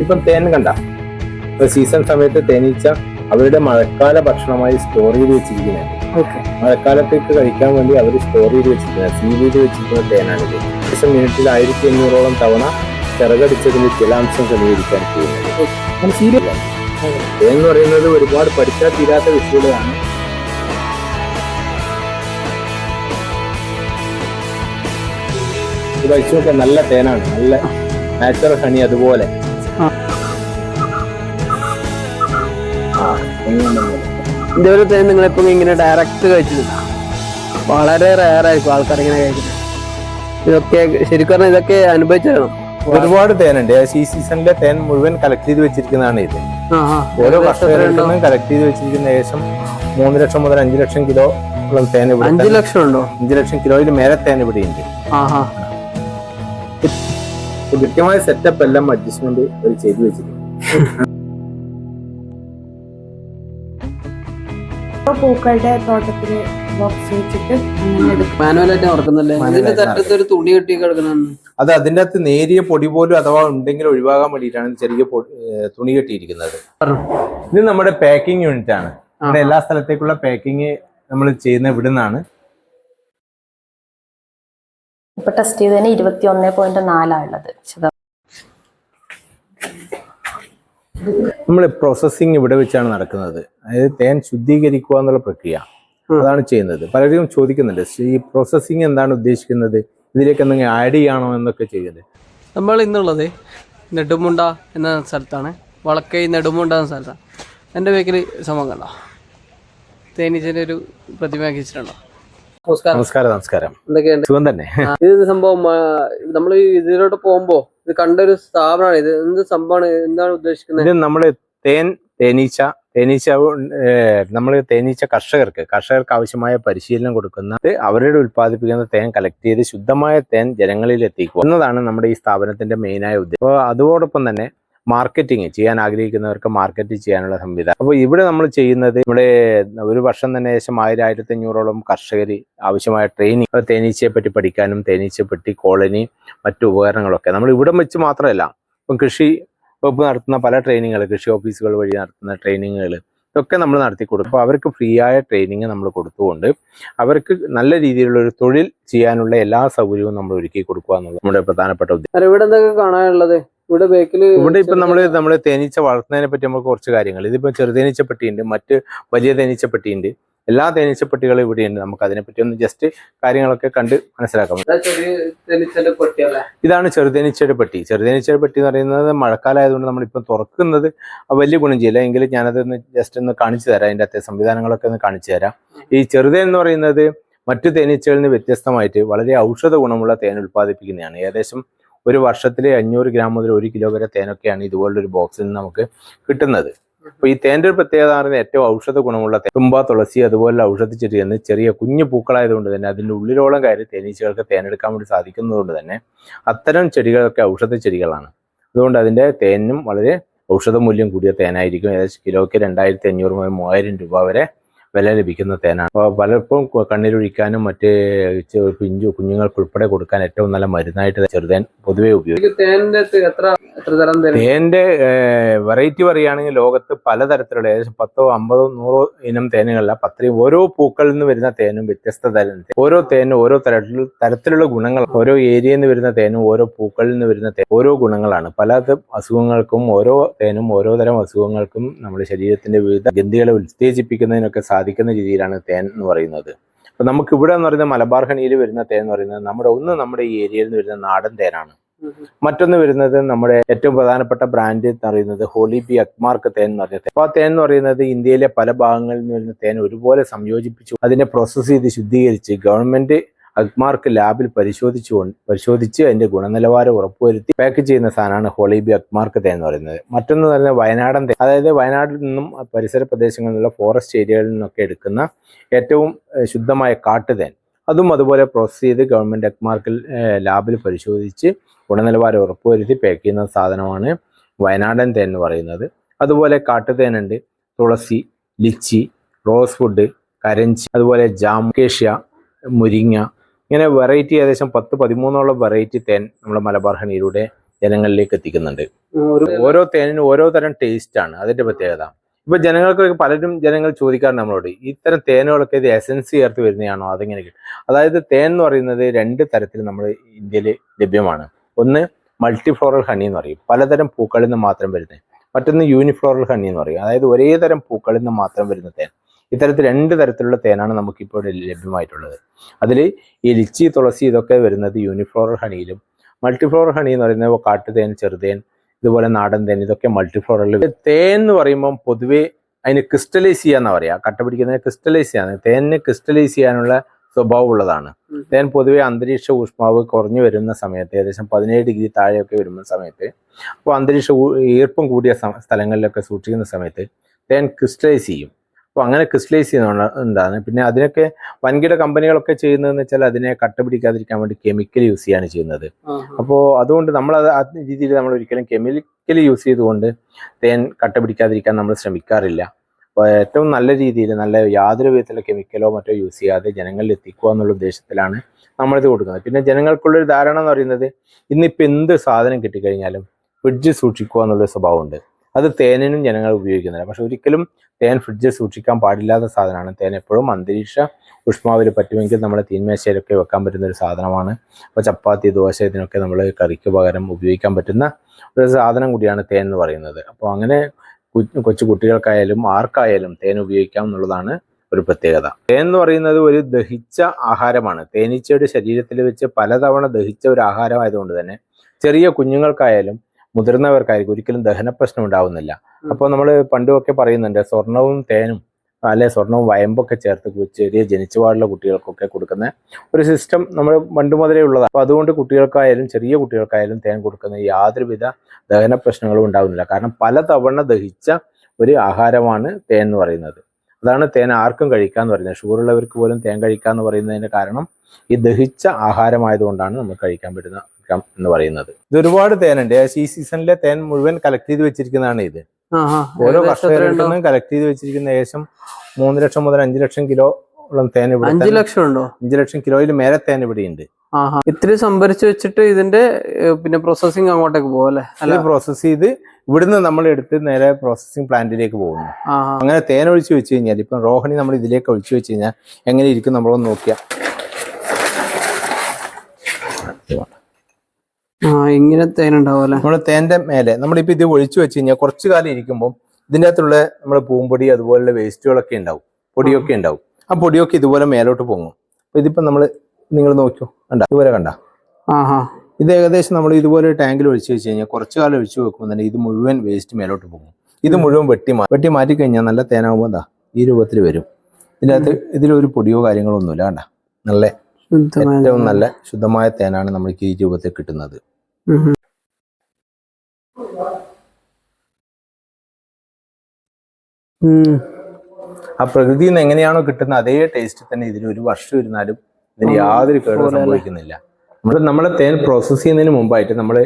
ഇപ്പം തേൻ കണ്ട? ഇപ്പൊ സീസൺ സമയത്ത് തേനീച്ച അവരുടെ മഴക്കാല ഭക്ഷണമായി സ്റ്റോർ ചെയ്ത് വെച്ചിരിക്കുന്നുണ്ട് മഴക്കാലത്തേക്ക് കഴിക്കാൻ വേണ്ടി അവർ സ്റ്റോർ ചെയ്ത് വെച്ചിരിക്കുന്നത്. സീൽ ചെയ്ത് വെച്ചിരിക്കുന്ന തേനാണിത് ഏകദേശം മിനിറ്റിൽ ആയിരത്തി അഞ്ഞൂറോളം തവണ ചിറകടിച്ചതിന് ജലാംശം ക്രമീകരിക്കാൻ ചെയ്യുന്നത്. എന്ന് പറയുന്നത് ഒരുപാട് പഠിച്ചാൽ തീരാത്ത വിഷയങ്ങളാണ്. ഇത് കഴിച്ചു നോക്കാൻ നല്ല തേനാണ്. നല്ല നാച്ചുറൽ ഹണി അതുപോലെ. ആ. തന്നെ തേൻ ഇങ്ങനെ ഡയറക്റ്റ് കഴിച്ചിട്ടില്ല. വളരെ റയർ ആയിരിക്കും ആൾക്കാർ ഇങ്ങനെ കഴിക്കുന്നത് ഇതൊക്കെ ശരിക്കും പറഞ്ഞാൽ ഇതൊക്കെ അനുഭവിച്ചതാണ് ഒരുപാട് തേനുണ്ട്. ഈ സീസണിലെ തേൻ മുഴുവൻ കളക്ട് ചെയ്ത് വെച്ചിരിക്കുന്നതാണ് ഇത്. ഓരോ വർഷം കളക്ട് ചെയ്ത് വെച്ചിരിക്കുന്ന ഏകദേശം മൂന്ന് ലക്ഷം മുതൽ അഞ്ചു ലക്ഷം കിലോ ഉള്ള തേൻ ഇവിടെ അഞ്ചു ലക്ഷം ഉണ്ടോ? അഞ്ചു ലക്ഷം കിലോയിൽ മേലെ തേൻ ഇവിടെ ഉണ്ട് കൃത്യമായ സെറ്റപ്പ് എല്ലാം അഡ്ജസ്റ്റ്മെന്റ് ചെയ്തു വെച്ചിട്ടുണ്ട്. പൂക്കളുടെ തോട്ടത്തിൽ ബോക്സ് വെച്ചിട്ട് അങ്ങനെ തുണി കെട്ടി കിടക്കണം അത് അതിന്റെ അകത്ത് നേരിയ പൊടി പോലും അഥവാ ഉണ്ടെങ്കിൽ ഒഴിവാകാൻ വേണ്ടിയിട്ടാണ് ചെറിയ തുണി കെട്ടിയിരിക്കുന്നത്. ഇത് നമ്മുടെ പാക്കിംഗ് യൂണിറ്റ് ആണ്. നമ്മുടെ എല്ലാ സ്ഥലത്തേക്കുള്ള പാക്കിംഗ് നമ്മൾ ചെയ്യുന്ന ഇവിടെ നിന്നാണ് ഇപ്പൊ ടെസ്റ്റ് ചെയ്തതിന് ഇരുപത്തി ഒന്ന് പോയിന്റ് നാലാണുള്ളത് നമ്മൾ പ്രോസസ്സിങ് ഇവിടെ വെച്ചാണ് നടക്കുന്നത്. അതായത് തേൻ ശുദ്ധീകരിക്കുക എന്നുള്ള പ്രക്രിയ. അതാണ് ചെയ്യുന്നത്. പലരും ചോദിക്കുന്നുണ്ട് ഈ പ്രോസസ്സിങ് എന്താണ് ഉദ്ദേശിക്കുന്നത്? ഇതിലേക്ക് എന്തെങ്കിലും ആഡ് ചെയ്യണോ എന്നൊക്കെ ചെയ്യുന്നത്. നമ്മൾ ഇന്നുള്ളത് നെടുമുണ്ട എന്ന സ്ഥലത്താണ്. വളക്കൈ നെടുമുണ്ട എന്ന സ്ഥലത്താണ്. എന്റെ ബേക്കിൽ സംഭവം കണ്ടോ? തേനീച്ചന്റെ ഒരു പ്രതിമ വെച്ചിട്ടുണ്ടോ? നമസ്കാരം. നമസ്കാരം നമസ്കാരം. എന്തൊക്കെയാണ് സുഖം തന്നെ. ഇത് സംഭവം? നമ്മൾ ഇതിലോട്ട് പോകുമ്പോ ഇത് കണ്ടൊരു സ്ഥാപനമാണ് ഇത്. എന്ത് സംഭവമാണ്? എന്താണ് ഉദ്ദേശിക്കുന്നത്? ഇത് തേൻ തേനീച്ച തേനീച്ച നമ്മൾ തേനീച്ച കർഷകർക്ക് കർഷകർക്ക് ആവശ്യമായ പരിശീലനം കൊടുക്കുന്ന അവരുടെ ഉൽപ്പാദിപ്പിക്കുന്ന തേൻ കളക്ട് ചെയ്ത് ശുദ്ധമായ തേൻ ജനങ്ങളിൽ എത്തിക്കുക എന്നതാണ് നമ്മുടെ ഈ സ്ഥാപനത്തിന്റെ മെയിനായ ഉദ്ദേശം അപ്പോൾ അതോടൊപ്പം തന്നെ മാർക്കറ്റിംഗ് ചെയ്യാൻ ആഗ്രഹിക്കുന്നവർക്ക് മാർക്കറ്റ് ചെയ്യാനുള്ള സംവിധാനം. അപ്പോൾ ഇവിടെ നമ്മൾ ചെയ്യുന്നത് ഇവിടെ ഒരു വർഷം തന്നെ ഏകദേശം ആയിരം ആയിരത്തി അഞ്ഞൂറോളം കർഷകർ ആവശ്യമായ ട്രെയിനിങ് തേനീച്ചയെ പറ്റി പഠിക്കാനും തേനീച്ചപ്പെട്ടി കോളനി മറ്റു ഉപകരണങ്ങളൊക്കെ. നമ്മൾ ഇവിടെ വെച്ച് മാത്രമല്ല ഇപ്പം കൃഷി വകുപ്പ് നടത്തുന്ന പല ട്രെയിനിങ്ങുകൾ കൃഷി ഓഫീസുകൾ വഴി നടത്തുന്ന ട്രെയിനിങ്ങുകൾ ഇതൊക്കെ നമ്മൾ നടത്തി കൊടുക്കും. അപ്പോൾ അവർക്ക് ഫ്രീ ആയ ട്രെയിനിങ് നമ്മൾ കൊടുത്തുകൊണ്ട് അവർക്ക് നല്ല രീതിയിലുള്ള ഒരു തൊഴിൽ ചെയ്യാനുള്ള എല്ലാ സൗകര്യവും നമ്മൾ ഒരുക്കി കൊടുക്കുക എന്നുള്ളത് നമ്മുടെ പ്രധാനപ്പെട്ട ഉദ്ദേശം ഇവിടെ എന്തൊക്കെ കാണാനുള്ളത്? ഇവിടെ ബേക്കിൽ ഇവിടെ ഇപ്പൊ നമ്മൾ നമ്മൾ തേനീച്ച വളർത്തുന്നതിനെ പറ്റി നമ്മൾ കുറച്ച് കാര്യങ്ങൾ. ഇതിപ്പോൾ ചെറുതേനീച്ചപ്പെട്ടിയുണ്ട് മറ്റ് വലിയ തേനീച്ചപ്പെട്ടിയുണ്ട്. എല്ലാ തേനീച്ചപ്പെട്ടികളും ഇവിടെയുണ്ട്. നമുക്ക് അതിനെ പറ്റി ഒന്ന് ജസ്റ്റ് കാര്യങ്ങളൊക്കെ കണ്ട് മനസ്സിലാക്കാം. ഇതാണ് ചെറുതേനീച്ചയുടെ പെട്ടി. ചെറുതേനീച്ചയുടെ പെട്ടി എന്ന് പറയുന്നത് മഴക്കാലമായതുകൊണ്ട് നമ്മളിപ്പം തുറക്കുന്നത് വലിയ ഗുണം ചെയ്യില്ല. എങ്കിലും ഞാനതൊന്ന് ജസ്റ്റ് ഒന്ന് കാണിച്ചു തരാം. അതിന്റെ അത്തെ സംവിധാനങ്ങളൊക്കെ ഒന്ന് കാണിച്ചു തരാം. ഈ ചെറുതേൻ എന്ന് പറയുന്നത് മറ്റു തേനീച്ചകളിൽ നിന്ന് വ്യത്യസ്തമായിട്ട് വളരെ ഔഷധ ഗുണമുള്ള തേൻ ഉൽപ്പാദിപ്പിക്കുന്നതാണ്. ഏകദേശം ഒരു വർഷത്തിലെ അഞ്ഞൂറ് ഗ്രാം മുതൽ ഒരു കിലോ വരെ തേനൊക്കെയാണ് ഇതുപോലൊരു ബോക്സിൽ നിന്ന് നമുക്ക് കിട്ടുന്നത് അപ്പോൾ ഈ തേന്റെ ഒരു പ്രത്യേകത പറയുന്നത് ഏറ്റവും ഔഷധ ഗുണമുള്ള. തുമ്പ തുളസി അതുപോലെ ഔഷധ ചെടി എന്ന് ചെറിയ കുഞ്ഞു പൂക്കളായതുകൊണ്ട് തന്നെ അതിന്റെ ഉള്ളിലോളം കയറി തേനീച്ചകൾക്ക് തേനെടുക്കാൻ വേണ്ടി സാധിക്കുന്നതുകൊണ്ട് തന്നെ അത്തരം ചെടികളൊക്കെ ഔഷധ ചെടികളാണ് അതുകൊണ്ട് അതിന്റെ തേനും വളരെ ഔഷധ മൂല്യം കൂടിയ തേനായിരിക്കും ഏകദേശം കിലോയ്ക്ക് രണ്ടായിരത്തി അഞ്ഞൂറ് മുതൽ മൂവായിരം രൂപ വരെ വില ലഭിക്കുന്ന തേനാണ്. അപ്പോൾ പലർക്കും കു- കണ്ണീരൊഴിക്കാനും മറ്റ് പിഞ്ചു കുഞ്ഞുങ്ങൾക്ക് ഉൾപ്പെടെ കൊടുക്കാൻ ഏറ്റവും നല്ല മരുന്നായിട്ട് ചെറുതേൻ പൊതുവെ ഉപയോഗിക്കും ഇത് എത്ര എത്ര തരം തേൻ? തേന്റെ വെറൈറ്റി പറയുകയാണെങ്കിൽ ലോകത്ത് പലതരത്തിലുള്ള ഏകദേശം പത്തോ അമ്പതോ നൂറോ ഇനം തേനുകളല്ല പത്രയും ഓരോ പൂക്കളിൽ നിന്ന് വരുന്ന തേനും വ്യത്യസ്ത തരം ഓരോ തേനും ഓരോ തരത്തിൽ തരത്തിലുള്ള ഗുണങ്ങൾ ഓരോ ഏരിയയിൽ നിന്ന് വരുന്ന തേനും ഓരോ പൂക്കളിൽ നിന്ന് വരുന്ന തേൻ ഓരോ ഗുണങ്ങളാണ്. പല അസുഖങ്ങൾക്കും ഓരോ തേനും ഓരോ തരം അസുഖങ്ങൾക്കും നമ്മുടെ ശരീരത്തിന്റെ വിവിധ ഗന്ധികളെ ഉത്തേജിപ്പിക്കുന്നതിനൊക്കെ സാധിക്കുന്ന രീതിയിലാണ് തേൻ എന്ന് പറയുന്നത്. അപ്പൊ നമുക്ക് ഇവിടെ എന്ന് പറയുന്നത് മലബാർ ഹണിയിൽ വരുന്ന തേൻ എന്ന് പറയുന്നത് നമ്മുടെ ഒന്ന് നമ്മുടെ ഈ ഏരിയയിൽ നിന്ന് വരുന്ന നാടൻ തേനാണ്. മറ്റൊന്ന് വരുന്നത് നമ്മുടെ ഏറ്റവും പ്രധാനപ്പെട്ട ബ്രാൻഡ് എന്ന് പറയുന്നത് ഹോളി ബി അക്മാർക്ക് തേൻ എന്ന് പറയുന്നത് തേൻ. അപ്പോൾ ആ തേൻ എന്ന് പറയുന്നത് ഇന്ത്യയിലെ പല ഭാഗങ്ങളിൽ നിന്ന് വരുന്ന തേൻ ഒരുപോലെ സംയോജിപ്പിച്ചു അതിനെ പ്രോസസ്സ് ചെയ്ത് ശുദ്ധീകരിച്ച് ഗവൺമെന്റ് അക്മാർക്ക് ലാബിൽ പരിശോധിച്ചു പരിശോധിച്ച് അതിന്റെ ഗുണനിലവാരം ഉറപ്പുവരുത്തി പാക്ക് ചെയ്യുന്ന സാധനമാണ് ഹോളിബി അഗ്മാർക്ക് തേൻ എന്ന് പറയുന്നത്. മറ്റൊന്ന് പറയുന്നത് വയനാടൻ തേ അതായത് വയനാട്ടിൽ നിന്നും പരിസര പ്രദേശങ്ങളിലുള്ള ഫോറസ്റ്റ് ഏരിയകളിൽ നിന്നൊക്കെ എടുക്കുന്ന ഏറ്റവും ശുദ്ധമായ കാട്ടുതേൻ. അതും അതുപോലെ പ്രോസസ്സ് ചെയ്ത് ഗവൺമെന്റ് അക്മാർക്കിൽ ലാബിൽ പരിശോധിച്ച് ഗുണനിലവാരം ഉറപ്പുവരുത്തി പാക്ക് ചെയ്യുന്ന സാധനമാണ് വയനാടൻ തേ എന്ന് പറയുന്നത്. അതുപോലെ കാട്ടുതേനുണ്ട് തുളസി ലിച്ചി റോസ് ഫുഡ് കരഞ്ചി അതുപോലെ ജാമുകേഷ്യ മുരിങ്ങ ഇങ്ങനെ വെറൈറ്റി ഏകദേശം പത്ത് പതിമൂന്നോളം വെറൈറ്റി തേൻ നമ്മുടെ മലബാർ ഹണിയിലൂടെ ജനങ്ങളിലേക്ക് എത്തിക്കുന്നുണ്ട്. ഓരോ തേനിനും ഓരോ തരം ടേസ്റ്റ് ആണ്. അതിന്റെ പ്രത്യേകത. ഇപ്പൊ ജനങ്ങൾക്ക് പലരും ജനങ്ങൾ ചോദിക്കാറുണ്ട് നമ്മളോട് ഇത്തരം തേനുകളൊക്കെ ഇത് എസൻസ് ചേർത്ത് വരുന്നതാണോ? അതെങ്ങനെ കിട്ടും? അതായത് തേൻ എന്ന് പറയുന്നത് രണ്ട് തരത്തിൽ നമ്മൾ ഇന്ത്യയിൽ ലഭ്യമാണ്. ഒന്ന് മൾട്ടിഫ്ലോറൽ ഹണി എന്ന് പറയും. പലതരം പൂക്കളിൽ നിന്ന് മാത്രം വരുന്നത് മറ്റൊന്ന് യൂണിഫ്ലോറൽ ഹണി എന്ന് പറയും. അതായത് ഒരേ തരം പൂക്കളിൽ നിന്ന് മാത്രം വരുന്ന തേൻ. ഇത്തരത്തിൽ രണ്ട് തരത്തിലുള്ള തേനാണ് നമുക്കിപ്പോൾ ഇവിടെ ലഭ്യമായിട്ടുള്ളത്. അതിൽ ഈ ലിച്ചി തുളസി ഇതൊക്കെ വരുന്നത് യൂണിഫ്ലോറൽ ഹണിയിലും മൾട്ടിഫ്ലോറൽ ഹണി എന്ന് പറയുന്നത് കാട്ടുതേൻ ചെറുതേൻ ഇതുപോലെ നാടൻ തേൻ ഇതൊക്കെ മൾട്ടിഫ്ലോറൽ തേൻ എന്ന് പറയുമ്പം പൊതുവേ അതിന് ക്രിസ്റ്റലൈസ് ചെയ്യാന്ന് പറയാ. കട്ട പിടിക്കുന്നതിന് ക്രിസ്റ്റലൈസ് ചെയ്യാൻ തേനിന് ക്രിസ്റ്റലൈസ് ചെയ്യാനുള്ള സ്വഭാവം ഉള്ളതാണ്. തേൻ പൊതുവെ അന്തരീക്ഷ ഊഷ്മാവ് കുറഞ്ഞു വരുന്ന സമയത്ത് ഏകദേശം പതിനേഴ് ഡിഗ്രി താഴെയൊക്കെ വരുന്ന സമയത്ത് അപ്പോൾ അന്തരീക്ഷ ഈർപ്പം കൂടിയ സ്ഥലങ്ങളിലൊക്കെ സൂക്ഷിക്കുന്ന സമയത്ത് തേൻ ക്രിസ്റ്റലൈസ് ചെയ്യും. അപ്പോൾ അങ്ങനെ ക്രിസ്റ്റലൈസ് ചെയ്യുന്ന എന്താണ്? പിന്നെ അതിനൊക്കെ വൻകിട കമ്പനികളൊക്കെ ചെയ്യുന്നതെന്ന് വെച്ചാൽ അതിനെ കട്ട പിടിക്കാതിരിക്കാൻ വേണ്ടി കെമിക്കൽ യൂസ് ചെയ്യാണ് ചെയ്യുന്നത്. അപ്പോൾ അതുകൊണ്ട് നമ്മൾ അത് ആ രീതിയിൽ നമ്മൾ ഒരിക്കലും കെമിക്കൽ യൂസ് ചെയ്തുകൊണ്ട് തേൻ കട്ട പിടിക്കാതിരിക്കാൻ നമ്മൾ ശ്രമിക്കാറില്ല. അപ്പോൾ ഏറ്റവും നല്ല രീതിയിൽ നല്ല യാതൊരു വിധത്തിലുള്ള കെമിക്കലോ മറ്റോ യൂസ് ചെയ്യാതെ ജനങ്ങളിൽ എത്തിക്കുക എന്നുള്ള ഉദ്ദേശത്തിലാണ് നമ്മളിത് കൊടുക്കുന്നത്. പിന്നെ ജനങ്ങൾക്കുള്ളൊരു ധാരണ എന്ന് പറയുന്നത് ഇന്നിപ്പോൾ എന്ത് സാധനം കിട്ടിക്കഴിഞ്ഞാലും ഫ്രിഡ്ജ് സൂക്ഷിക്കുക എന്നുള്ളൊരു സ്വഭാവമുണ്ട്. അത് തേനിനും ജനങ്ങൾ ഉപയോഗിക്കുന്നില്ല. പക്ഷെ ഒരിക്കലും തേൻ ഫ്രിഡ്ജിൽ സൂക്ഷിക്കാൻ പാടില്ലാത്ത സാധനമാണ്. തേൻ എപ്പോഴും അന്തരീക്ഷ ഉഷ്മാവിൽ പറ്റുമെങ്കിൽ നമ്മൾ തീൻമേശയിലൊക്കെ വെക്കാൻ പറ്റുന്ന ഒരു സാധനമാണ്. അപ്പോൾ ചപ്പാത്തി ദോശ ഇതിനൊക്കെ നമ്മൾ കറിക്ക് പകരം ഉപയോഗിക്കാൻ പറ്റുന്ന ഒരു സാധനം കൂടിയാണ് തേൻ എന്ന് പറയുന്നത്. അപ്പോൾ അങ്ങനെ കൊച്ചു കുട്ടികൾക്കായാലും ആർക്കായാലും തേൻ ഉപയോഗിക്കാം എന്നുള്ളതാണ് ഒരു പ്രത്യേകത. തേൻ എന്ന് പറയുന്നത് ഒരു ദഹിച്ച ആഹാരമാണ്. തേനീച്ചയുടെ ശരീരത്തിൽ വെച്ച് പലതവണ ദഹിച്ച ഒരു ആഹാരമായതുകൊണ്ട് തന്നെ ചെറിയ കുഞ്ഞുങ്ങൾക്കായാലും മുതിർന്നവർക്കായിരിക്കും ഒരിക്കലും ദഹന പ്രശ്നം ഉണ്ടാവുന്നില്ല. അപ്പോൾ നമ്മൾ പണ്ടുമൊക്കെ പറയുന്നുണ്ട് സ്വർണവും തേനും അല്ലെ സ്വർണവും വയമ്പൊക്കെ ചേർത്ത് ചെറിയ ജനിച്ചുപാടുള്ള കുട്ടികൾക്കൊക്കെ കൊടുക്കുന്ന ഒരു സിസ്റ്റം നമ്മൾ പണ്ട് മുതലേ ഉള്ളതാണ് അപ്പോൾ അതുകൊണ്ട് കുട്ടികൾക്കായാലും ചെറിയ കുട്ടികൾക്കായാലും തേൻ കൊടുക്കുന്ന യാതൊരുവിധ ദഹന പ്രശ്നങ്ങളും ഉണ്ടാകുന്നില്ല കാരണം പലതവണ ദഹിച്ച ഒരു ആഹാരമാണ് തേൻ എന്ന് പറയുന്നത്. അതാണ് തേൻ ആർക്കും കഴിക്കാന്ന് പറയുന്നത്. ഷുഗർ ഉള്ളവർക്ക് പോലും തേൻ കഴിക്കാന്ന് പറയുന്നതിന്റെ കാരണം ഈ ദഹിച്ച ആഹാരമായതുകൊണ്ടാണ് നമുക്ക് കഴിക്കാൻ പറ്റുന്നത്. എന്ന് പറയുന്നത്. ഇത് ഒരുപാട് തേനുണ്ട്. ഏകദേശം ഈ സീസണിലെ തേൻ മുഴുവൻ കളക്ട് ചെയ്ത് വെച്ചിരിക്കുന്നതാണ് ഇത്. ഓരോ കർഷകരിൽ കളക്ട് ചെയ്ത് വെച്ചിരിക്കുന്ന ഏകദേശം മൂന്ന് ലക്ഷം മുതൽ അഞ്ചു ലക്ഷം കിലോ ഉള്ള തേൻ ഇവിടെ അഞ്ചു ലക്ഷം ഉണ്ടോ? അഞ്ച് ലക്ഷം കിലോയിൽ മേലെ തേൻ ഇവിടെ ഉണ്ട്. ഇത്രയും സംഭരിച്ചു വെച്ചിട്ട് ഇതിന്റെ പിന്നെ പ്രോസസ്സിംഗ് അങ്ങോട്ടേക്ക് പോകും അല്ലെ? പ്രോസസ് ചെയ്ത് ഇവിടുന്ന് നമ്മൾ എടുത്ത് നേരെ പ്രോസസ്സിംഗ് പ്ലാന്റിലേക്ക് പോകുന്നു. അങ്ങനെ തേൻ ഒഴിച്ചു വെച്ച് കഴിഞ്ഞാൽ ഇപ്പം റോഹിണി നമ്മൾ ഇതിലേക്ക് ഒഴിച്ചു വെച്ച് കഴിഞ്ഞാൽ എങ്ങനെ ഇരിക്കും നമ്മളൊന്ന് നോക്കിയാൽ ഇങ്ങനെ തേൻ ഉണ്ടാവുമല്ലേ? നമ്മൾ തേന്റെ മേലെ നമ്മളിപ്പോ ഇത് ഒഴിച്ചു വെച്ച് കഴിഞ്ഞാൽ കുറച്ചു കാലം ഇരിക്കുമ്പോൾ ഇതിന്റെ അകത്തുള്ള നമ്മുടെ പൂമ്പൊടി അതുപോലുള്ള വേസ്റ്റുകളൊക്കെ ഉണ്ടാവും. പൊടിയൊക്കെ ഉണ്ടാവും. ആ പൊടിയൊക്കെ ഇതുപോലെ മേലോട്ട് പോകും അപ്പൊ ഇതിപ്പോ നമ്മൾ നിങ്ങൾ നോക്കൂ കണ്ട? ഇതുപോലെ കണ്ട? ആഹാ. ഇത് ഏകദേശം നമ്മൾ ഇതുപോലെ ടാങ്കിൽ ഒഴിച്ചു വെച്ച് കഴിഞ്ഞാൽ കുറച്ചു കാലം ഒഴിച്ചു വെക്കുമ്പോൾ തന്നെ ഇത് മുഴുവൻ വേസ്റ്റ് മേലോട്ട് പോകും ഇത് മുഴുവൻ വെട്ടി മാറ്റി വെട്ടി മാറ്റി കഴിഞ്ഞാൽ നല്ല തേനാകുമ്പോൾ എന്താ ഈ രൂപത്തിൽ വരും. ഇതിനകത്ത് ഇതിലൊരു പൊടിയോ കാര്യങ്ങളോ ഒന്നുമില്ല കണ്ട? നല്ല ഏറ്റവും നല്ല ശുദ്ധമായ തേനാണ് നമ്മൾക്ക് ഈ രൂപത്തിൽ കിട്ടുന്നത്. ആ പ്രകൃതിയിൽ നിന്ന് എങ്ങനെയാണോ കിട്ടുന്ന അതേ ടേസ്റ്റ് തന്നെ ഇതിന് ഒരു വർഷം ഇരുന്നാലും ഇതിന് യാതൊരു കേടും സംഭവിക്കുന്നില്ല. നമ്മൾ നമ്മളെ തേൻ പ്രോസസ്സ് ചെയ്യുന്നതിന് മുമ്പായിട്ട് നമ്മൾ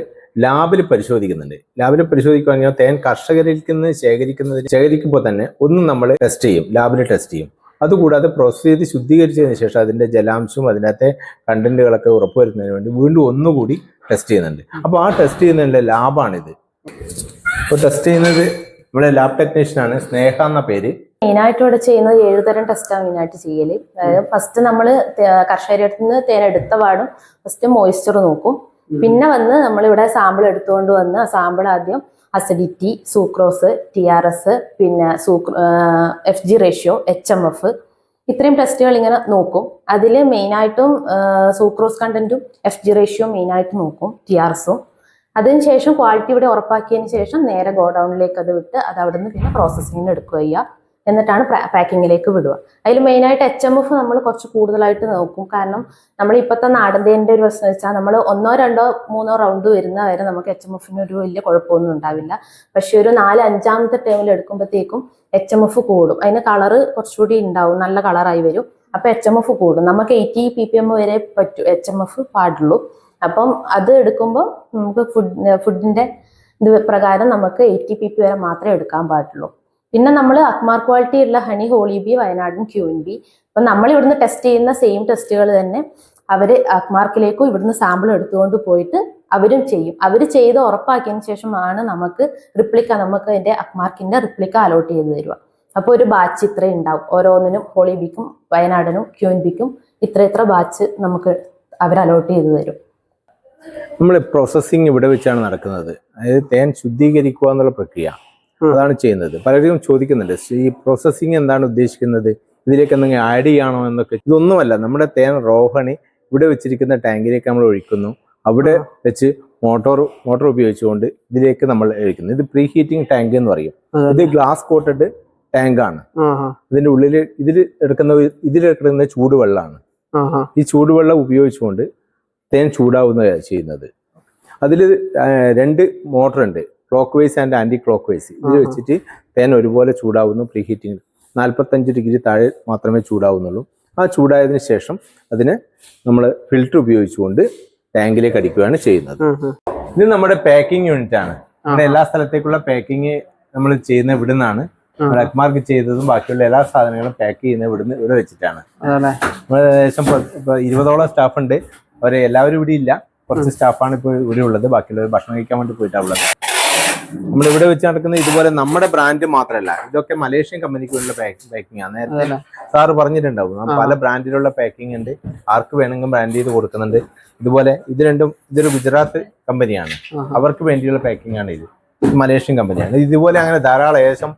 ലാബിൽ പരിശോധിക്കുന്നുണ്ട്. ലാബിൽ പരിശോധിക്കുകയാണെങ്കിൽ തേൻ കർഷകരിൽ നിന്ന് ശേഖരിക്കുന്നതിന് ശേഖരിക്കുമ്പോൾ തന്നെ ഒന്നും നമ്മൾ ടെസ്റ്റ് ചെയ്യും. ലാബിൽ ടെസ്റ്റ് ചെയ്യും. അതുകൂടാതെ പ്രോസസ് ചെയ്ത് ശുദ്ധീകരിച്ചതിന് ശേഷം അതിന്റെ ജലാംശവും അതിനകത്തെ കണ്ടന്റുകളൊക്കെ ഉറപ്പുവരുന്നതിന് വേണ്ടി വീണ്ടും ഒന്നുകൂടി ടെസ്റ്റ് ചെയ്യുന്നുണ്ട്. അപ്പോൾ ആ ടെസ്റ്റ് ചെയ്യുന്നതിന്റെ ലാബാണിത്. ഇപ്പോൾ ടെസ്റ്റ് ചെയ്യുന്നത് ഇവിടെ ലാബ് ടെക്നീഷ്യനാണ് സ്നേഹ എന്ന പേര്. മെയിനായിട്ട് ഇവിടെ ചെയ്യുന്നത് ഏഴുതരം ടെസ്റ്റാണ് മെയിനായിട്ട് ചെയ്യൽ അതായത് ഫസ്റ്റ് നമ്മൾ കർഷകരിൽ നിന്ന് തേൻ എടുത്ത പാടും ഫസ്റ്റ് മോയ്സ്ചർ നോക്കും. പിന്നെ വന്ന് നമ്മളിവിടെ സാമ്പിൾ എടുത്തുകൊണ്ട് വന്ന് ആ സാമ്പിൾ ആദ്യം acidity sucrose T R S പിന്നെ സൂക്ര F G ratio H M F ഇത്രയും ടെസ്റ്റുകൾ ഇങ്ങനെ നോക്കും. അതിൽ മെയിനായിട്ടും സൂക്രോസ് കണ്ടന്റും എഫ് ജി റേഷ്യോ മെയിനായിട്ട് നോക്കും ടി ആർ എസും അതിനുശേഷം ക്വാളിറ്റി ഇവിടെ ഉറപ്പാക്കിയതിന് ശേഷം നേരെ ഗോഡൗണിലേക്ക് അത് വിട്ട് അത് അവിടെ നിന്ന് പിന്നെ പ്രോസസ്സിങ്ങിന് എടുക്കുക ചെയ്യുക എന്നിട്ടാണ് പാക്കിങ്ങിലേക്ക് വിടുക. അതിൽ മെയിനായിട്ട് എച്ച് എം എഫ് നമ്മൾ കുറച്ച് കൂടുതലായിട്ട് നോക്കും. കാരണം നമ്മൾ ഇപ്പോഴത്തെ നാടന്തേന്റെ ഒരു പ്രശ്നം വെച്ചാൽ നമ്മൾ ഒന്നോ രണ്ടോ മൂന്നോ റൗണ്ട് വരുന്ന വരെ നമുക്ക് എച്ച് എം എഫിന് ഒരു വലിയ കുഴപ്പമൊന്നും ഉണ്ടാവില്ല. പക്ഷേ ഒരു നാല് അഞ്ചാമത്തെ ടേമിൽ എടുക്കുമ്പോഴത്തേക്കും എച്ച് എം എഫ് കൂടും. അതിന് കളറ് കുറച്ചുകൂടി ഉണ്ടാവും. നല്ല കളറായി വരും. അപ്പോൾ എച്ച് എം എഫ് കൂടും. നമുക്ക് എയ്റ്റി പി പി എം വരെ പറ്റും. എച്ച് എം എഫ് പാടുള്ളൂ. അപ്പം അത് എടുക്കുമ്പോൾ നമുക്ക് ഫുഡ് ഫുഡിന്റെ ഇത് പ്രകാരം നമുക്ക് എയ്റ്റി പി പി വരെ മാത്രമേ എടുക്കാൻ പാടുള്ളൂ. പിന്നെ നമ്മൾ അക്മാർ ക്വാളിറ്റി ഉള്ള ഹണി ഹോളി ബി വയനാടൻ ക്യൂൻ ബി അപ്പം നമ്മൾ ഇവിടുന്ന് ടെസ്റ്റ് ചെയ്യുന്ന സെയിം ടെസ്റ്റുകൾ തന്നെ അവർ അക്മാർക്കിലേക്കും ഇവിടുന്ന് സാമ്പിൾ എടുത്തുകൊണ്ട് പോയിട്ട് അവരും ചെയ്യും. അവർ ചെയ്ത് ഉറപ്പാക്കിയതിന് ശേഷമാണ് നമുക്ക് റിപ്ലിക്ക നമുക്ക് അതിന്റെ അക്മാർക്കിന്റെ റിപ്ലിക്ക അലോട്ട് ചെയ്ത് തരിക. അപ്പോൾ ഒരു ബാച്ച് ഇത്രയും ഉണ്ടാവും. ഓരോന്നിനും ഹോളി ബിക്കും വയനാടിനും ക്യൂൻബിക്കും ഇത്ര ഇത്ര ബാച്ച് നമുക്ക് അവർ അലോട്ട് ചെയ്ത് തരും. നമ്മൾ പ്രോസസ്സിങ് ഇവിടെ വെച്ചാണ് നടക്കുന്നത്. അതായത് തേൻ ശുദ്ധീകരിക്കുക എന്നുള്ള പ്രക്രിയ. അതാണ് ചെയ്യുന്നത്. പലരും ചോദിക്കുന്നുണ്ട് ഈ പ്രോസസ്സിങ് എന്താണ് ഉദ്ദേശിക്കുന്നത്? ഇതിലേക്ക് എന്തെങ്കിലും ആഡ് ചെയ്യണോ എന്നൊക്കെ? ഇതൊന്നുമല്ല നമ്മുടെ തേൻ റോഹണി ഇവിടെ വെച്ചിരിക്കുന്ന ടാങ്കിലേക്ക് നമ്മൾ ഒഴിക്കുന്നു. അവിടെ വെച്ച് മോട്ടോർ മോട്ടോർ ഉപയോഗിച്ചുകൊണ്ട് ഇതിലേക്ക് നമ്മൾ ഒഴിക്കുന്നു. ഇത് പ്രീ ഹീറ്റിംഗ് ടാങ്ക് എന്ന് പറയും. ഇത് ഗ്ലാസ് കോട്ടഡ് ടാങ്കാണ്. ആണ് ഇതിന്റെ ഉള്ളിൽ ഇതിൽ എടുക്കുന്ന ഇതിലെടുക്കുന്ന ചൂടുവെള്ളമാണ്. ഈ ചൂടുവെള്ളം ഉപയോഗിച്ചുകൊണ്ട് തേൻ ചൂടാവുന്ന ചെയ്യുന്നത്. അതിൽ രണ്ട് മോട്ടർ ഉണ്ട്. Clockwise and anticlockwise ഇത്. വെച്ചിട്ട് തേൻ ഒരുപോലെ ചൂടാവുന്നു പ്രീ ഹീറ്റിംഗ് നാൽപ്പത്തഞ്ച് ഡിഗ്രി താഴെ മാത്രമേ ചൂടാവുന്നുള്ളൂ. ആ ചൂടായതിനു ശേഷം അതിന് നമ്മൾ ഫിൽറ്റർ ഉപയോഗിച്ചുകൊണ്ട് ടാങ്കിലേക്ക് അടിക്കുകയാണ് ചെയ്യുന്നത്. ഇത് നമ്മുടെ പാക്കിംഗ് യൂണിറ്റ് ആണ്. ആഹാ. എല്ലാ സ്ഥലത്തേക്കുള്ള പാക്കിംഗ് നമ്മൾ ചെയ്യുന്ന ഇവിടെ നിന്നാണ് ബ്ലാക്ക്മാർക്ക് ചെയ്തതും ബാക്കിയുള്ള എല്ലാ സാധനങ്ങളും പാക്ക് ചെയ്യുന്നത് ഇവിടുന്ന് ഇവിടെ വെച്ചിട്ടാണ്. നമ്മൾ ഏകദേശം ഇരുപതോളം സ്റ്റാഫ് ഉണ്ട്. അവരെ എല്ലാവരും ഇവിടെ ഇല്ല. കുറച്ച് സ്റ്റാഫാണ് ഇപ്പോൾ ഇവിടെ ഉള്ളത്. ബാക്കിയുള്ളവർ ഭക്ഷണം കഴിക്കാൻ വേണ്ടി പോയിട്ടാണ് ഉള്ളത്. നമ്മൾ ഇവിടെ വെച്ച് നടക്കുന്ന ഇതുപോലെ നമ്മുടെ ബ്രാൻഡ് മാത്രമല്ല ഇതൊക്കെ മലേഷ്യൻ കമ്പനിക്ക് വേണ്ടിയുള്ള പാക്കിംഗ് ആണ്. നേരത്തെ സാർ സാറ് പറഞ്ഞിട്ടുണ്ടാവും. പല ബ്രാൻഡിലുള്ള പാക്കിംഗ് ഉണ്ട്. ആർക്ക് വേണമെങ്കിലും ബ്രാൻഡ് ചെയ്ത് കൊടുക്കുന്നുണ്ട്. ഇതുപോലെ ഇത് രണ്ടും ഇതൊരു ഗുജറാത്ത് കമ്പനിയാണ്. അവർക്ക് വേണ്ടിയുള്ള പാക്കിംഗ് ആണ് ഇത്. മലേഷ്യൻ കമ്പനിയാണ് ഇതുപോലെ അങ്ങനെ ധാരാളം ഏകദേശം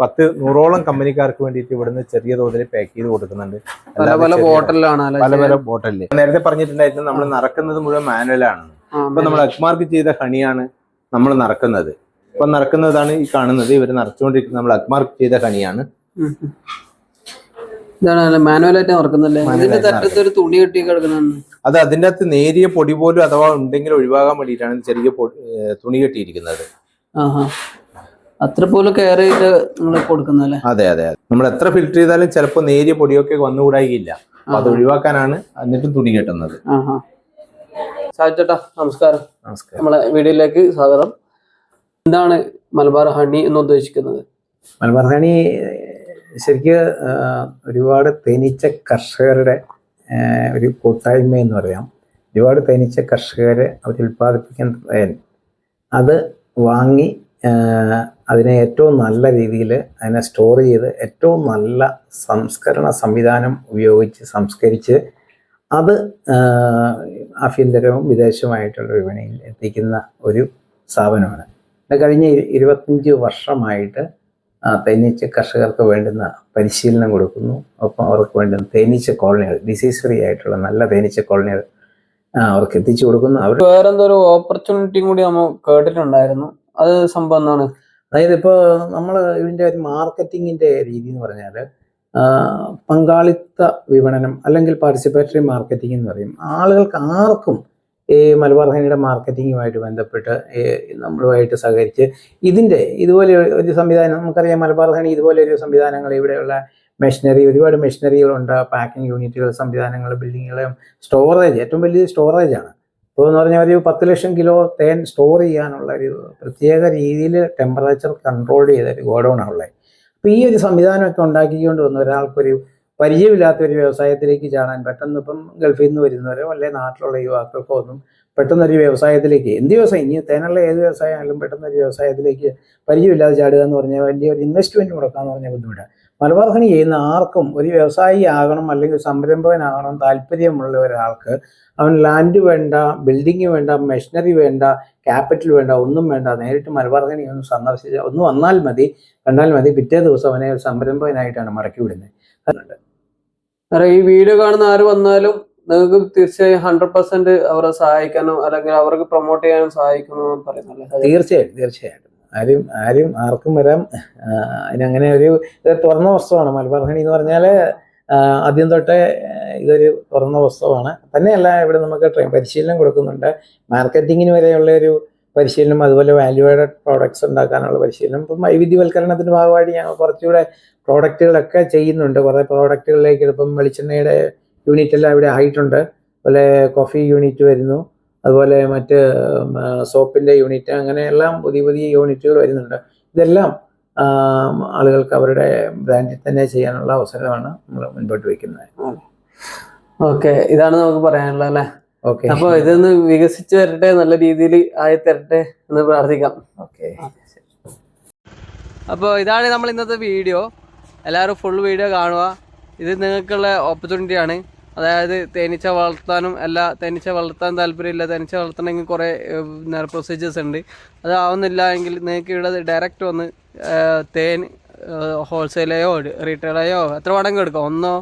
പത്ത് നൂറോളം കമ്പനിക്കാർക്ക് വേണ്ടിയിട്ട് ഇവിടുന്ന് ചെറിയ തോതിൽ പാക്ക് ചെയ്ത് കൊടുക്കുന്നുണ്ട്. പല പല അല്ലെ പല പല ബോട്ടലിൽ നേരത്തെ പറഞ്ഞിട്ടുണ്ടായിരുന്നു നമ്മൾ നടക്കുന്നത് മുഴുവൻ മാനുവലാണ് ഇപ്പൊ നമ്മൾ അക്മാർക്ക് ചെയ്ത ഹണിയാണ്. നമ്മൾ നടക്കുന്നത്. ഇപ്പൊ നടക്കുന്നതാണ് ഈ കാണുന്നത്. ഇവർ നിറച്ചുകൊണ്ടിരിക്കുന്നത് നമ്മൾ അക്മാർക്ക് ചെയ്ത കണിയാണ്. ഇതാണ് മാനുവലായിട്ട് നടക്കുന്നല്ലേ? തട്ടത്ത് ഒരു തുണി കെട്ടി കിടക്കുന്നുണ്ട് അത് അതിന്റെ അകത്ത് നേരിയ പൊടി പോലും അഥവാ ഉണ്ടെങ്കിൽ ഒഴിവാകാൻ വേണ്ടിയിട്ടാണ് ചെറിയ തുണി കെട്ടിയിരിക്കുന്നത്. അത്ര പോലും കെയർ ചെയ്ത് നിങ്ങൾ കൊടുക്കുന്നല്ലേ അതെ അതെ നമ്മൾ എത്ര ഫിൽറ്റർ ചെയ്താലും ചിലപ്പോൾ നേരിയ പൊടിയൊക്കെ വന്നുകൂടായില്ല. അത് ഒഴിവാക്കാനാണ് എന്നിട്ടും തുണി കെട്ടുന്നത്. ആഹാ. സാധിച്ചേട്ടാ നമസ്കാരം. നമസ്കാരം. നമ്മളെ വീഡിയോയിലേക്ക് സ്വാഗതം. എന്താണ് മലബാർ ഹണി എന്ന് ഉദ്ദേശിക്കുന്നത്? മലബാർ ഹണി ശരിക്ക് ഒരുപാട് തേനീച്ച കർഷകരുടെ ഒരു കൂട്ടായ്മ എന്ന് പറയാം. ഒരുപാട് തേനീച്ച കർഷകർ അവർ ഉൽപ്പാദിപ്പിക്കുന്ന അത് വാങ്ങി അതിനെ ഏറ്റവും നല്ല രീതിയിൽ അതിനെ സ്റ്റോർ ചെയ്ത് ഏറ്റവും നല്ല സംസ്കരണ സംവിധാനം ഉപയോഗിച്ച് സംസ്കരിച്ച് അത് ആഭ്യന്തരവും വിദേശവുമായിട്ടുള്ള വിപണിയിൽ എത്തിക്കുന്ന ഒരു സ്ഥാപനമാണ്. കഴിഞ്ഞ ഇരു- ഇരുപത്തഞ്ച് വർഷമായിട്ട് തേനീച്ച കർഷകർക്ക് വേണ്ടുന്ന പരിശീലനം കൊടുക്കുന്നു. ഒപ്പം അവർക്ക് വേണ്ടുന്ന തേനീച്ച കോളനികൾ ഡിസീസ് ഫ്രീ ആയിട്ടുള്ള നല്ല തേനീച്ച കോളനികൾ അവർക്ക് എത്തിച്ചു കൊടുക്കുന്നു. അവർ വേറെന്തോ ഒരു ഓപ്പർച്യൂണിറ്റിയും കൂടി നമ്മൾ കേട്ടിട്ടുണ്ടായിരുന്നു. അത് സംഭവം എന്താണ്? അതായത് ഇപ്പോൾ നമ്മൾ ഇതിന്റെ ഒരു മാർക്കറ്റിങ്ങിന്റെ രീതി എന്ന് പറഞ്ഞാൽ പങ്കാളിത്ത വിപണനം അല്ലെങ്കിൽ പാർട്ടിസിപ്പേറ്ററി മാർക്കറ്റിംഗ് എന്ന് പറയും. ആളുകൾക്ക് ആർക്കും ഈ മലബാർ ഹണിയുടെ മാർക്കറ്റിങ്ങുമായിട്ട് ബന്ധപ്പെട്ട് നമ്മളുമായിട്ട് സഹകരിച്ച് ഇതിന്റെ ഇതുപോലെ ഒരു സംവിധാനം നമുക്കറിയാം മലബാർ ഹണി ഇതുപോലെ ഒരു സംവിധാനങ്ങൾ ഇവിടെയുള്ള മെഷീനറി ഒരുപാട് മെഷീനറികളുണ്ട് പാക്കിംഗ് യൂണിറ്റുകൾ സംവിധാനങ്ങൾ ബിൽഡിങ്ങുകൾ സ്റ്റോറേജ് ഏറ്റവും വലിയ സ്റ്റോറേജാണ് ഇപ്പോൾ എന്ന് പറഞ്ഞാൽ ഒരു പത്ത് ലക്ഷം കിലോ തേൻ സ്റ്റോർ ചെയ്യാനുള്ള ഒരു പ്രത്യേക രീതിയിൽ ടെമ്പറേച്ചർ കൺട്രോൾ ചെയ്ത ഒരു ഗോഡൗണാണ് ഉള്ളത്. അപ്പോൾ ഈ ഒരു സംവിധാനമൊക്കെ ഉണ്ടാക്കിക്കൊണ്ട് വന്ന ഒരാൾക്കൊരു പരിചയമില്ലാത്ത ഒരു വ്യവസായത്തിലേക്ക് ചാടാൻ പെട്ടെന്ന് ഇപ്പം ഗൾഫിൽ നിന്ന് വരുന്നവരോ അല്ലെ നാട്ടിലുള്ള യുവാക്കൾക്കോ ഒന്നും പെട്ടെന്നൊരു വ്യവസായത്തിലേക്ക് എന്ത് വ്യവസായം? ഇനി തേനുള്ള ഏത് വ്യവസായമായാലും പെട്ടെന്നൊരു വ്യവസായത്തിലേക്ക് പരിചയമില്ലാതെ ചാടുക എന്ന് പറഞ്ഞാൽ വലിയൊരു ഇൻവെസ്റ്റ്മെന്റ് എന്ന് പറഞ്ഞാൽ ബുദ്ധിമുട്ടാണ്. മലബാർ ചെയ്യുന്ന ആർക്കും ഒരു വ്യവസായി ആകണം അല്ലെങ്കിൽ സംരംഭകനാകണം താല്പര്യമുള്ള ഒരാൾക്ക് അവൻ ലാൻഡ് വേണ്ട ബിൽഡിംഗ് വേണ്ട മെഷീനറി വേണ്ട ക്യാപിറ്റൽ വേണ്ട ഒന്നും വേണ്ട നേരിട്ട് മലബാർ ഖനി ഒന്ന് സന്ദർശിച്ച് ഒന്ന് വന്നാൽ മതി കണ്ടാൽ മതി പിറ്റേ ദിവസം അവനെ ഒരു സംരംഭകനായിട്ടാണ് മടക്കി വിടുന്നത്. സാറേ ഈ വീഡിയോ കാണുന്ന ആര് വന്നാലും നിങ്ങൾക്ക് തീർച്ചയായും ഹൺഡ്രഡ് പെർസെന്റ് അവരെ സഹായിക്കാനും അല്ലെങ്കിൽ അവർക്ക് പ്രൊമോട്ട് ചെയ്യാനും സഹായിക്കുന്നു പറയുന്നല്ലേ തീർച്ചയായും തീർച്ചയായിട്ടും ആരും ആരും ആർക്കും വരാം. അതിനങ്ങനെ ഒരു തുറന്ന വസ്തുവാണ്. മലബാർ ഹണി എന്ന് പറഞ്ഞാൽ ആദ്യം തൊട്ടേ ഇതൊരു തുറന്ന വസ്തുവാണ്. തന്നെയല്ല ഇവിടെ നമുക്ക് ട്രെയിൻ പരിശീലനം കൊടുക്കുന്നുണ്ട്. മാർക്കറ്റിങ്ങിന് വരെയുള്ള ഒരു പരിശീലനം അതുപോലെ വാല്യൂ ആഡഡ് പ്രോഡക്ട്സ് ഉണ്ടാക്കാനുള്ള പരിശീലനം. ഇപ്പം വൈവിധ്യവൽക്കരണത്തിന്റെ ഭാഗമായിട്ട് ഞങ്ങൾ കുറച്ചുകൂടെ പ്രോഡക്റ്റുകളൊക്കെ ചെയ്യുന്നുണ്ട്. കുറേ പ്രോഡക്റ്റുകളിലേക്ക് ഇപ്പം വെളിച്ചെണ്ണയുടെ യൂണിറ്റ് എല്ലാം ഇവിടെ ആയിട്ടുണ്ട്. അതുപോലെ കോഫി യൂണിറ്റ് വരുന്നു. അതുപോലെ മറ്റ് സോപ്പിന്റെ യൂണിറ്റ് അങ്ങനെയെല്ലാം പുതിയ പുതിയ യൂണിറ്റുകൾ വരുന്നുണ്ട്. ഇതെല്ലാം ആളുകൾക്ക് അവരുടെ ബ്രാൻഡിൽ തന്നെ ചെയ്യാനുള്ള അവസരമാണ് നമ്മൾ മുൻപോട്ട് വയ്ക്കുന്നത്. ഓക്കെ ഇതാണ് നമുക്ക് പറയാനുള്ളത് അല്ലേ? ഓക്കെ. അപ്പോൾ ഇതൊന്ന് വികസിച്ച് വരട്ടെ നല്ല രീതിയിൽ ആയി തരട്ടെ എന്ന് പ്രാർത്ഥിക്കാം. ഓക്കെ. അപ്പോൾ ഇതാണ് നമ്മൾ ഇന്നത്തെ വീഡിയോ. എല്ലാവരും ഫുൾ വീഡിയോ കാണുക. ഇത് നിങ്ങൾക്കുള്ള ഓപ്പർച്യൂണിറ്റി ആണ്. അതായത് തേനീച്ച വളർത്താനും അല്ല തേനീച്ച വളർത്താൻ താല്പര്യമില്ല തേനീച്ച വളർത്തണമെങ്കിൽ കുറേ പ്രൊസീജിയേഴ്സ് ഉണ്ട്. അത് ആവുന്നില്ല എങ്കിൽ നിങ്ങൾക്ക് ഇവിടെ ഡയറക്റ്റ് വന്ന് തേൻ ഹോൾസെയിലെയോ റീറ്റെയിലെയോ എത്ര വേണമെങ്കിൽ എടുക്കാം. ഒന്നോ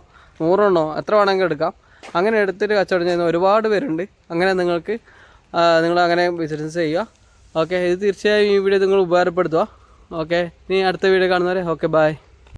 നൂറെണ്ണോ എത്ര വേണമെങ്കിൽ എടുക്കാം. അങ്ങനെ എടുത്തിട്ട് കച്ചവടം ചെയ്യുന്ന ഒരുപാട് പേരുണ്ട്. അങ്ങനെ നിങ്ങൾക്ക് നിങ്ങൾ അങ്ങനെ ബിസിനസ് ചെയ്യുക. ഓക്കെ ഇത് തീർച്ചയായും ഈ വീഡിയോ നിങ്ങൾ ഉപകാരപ്പെടുത്തുക. ഓക്കെ ഇനി അടുത്ത വീഡിയോ കാണുന്നവരെ ഓക്കെ ബൈ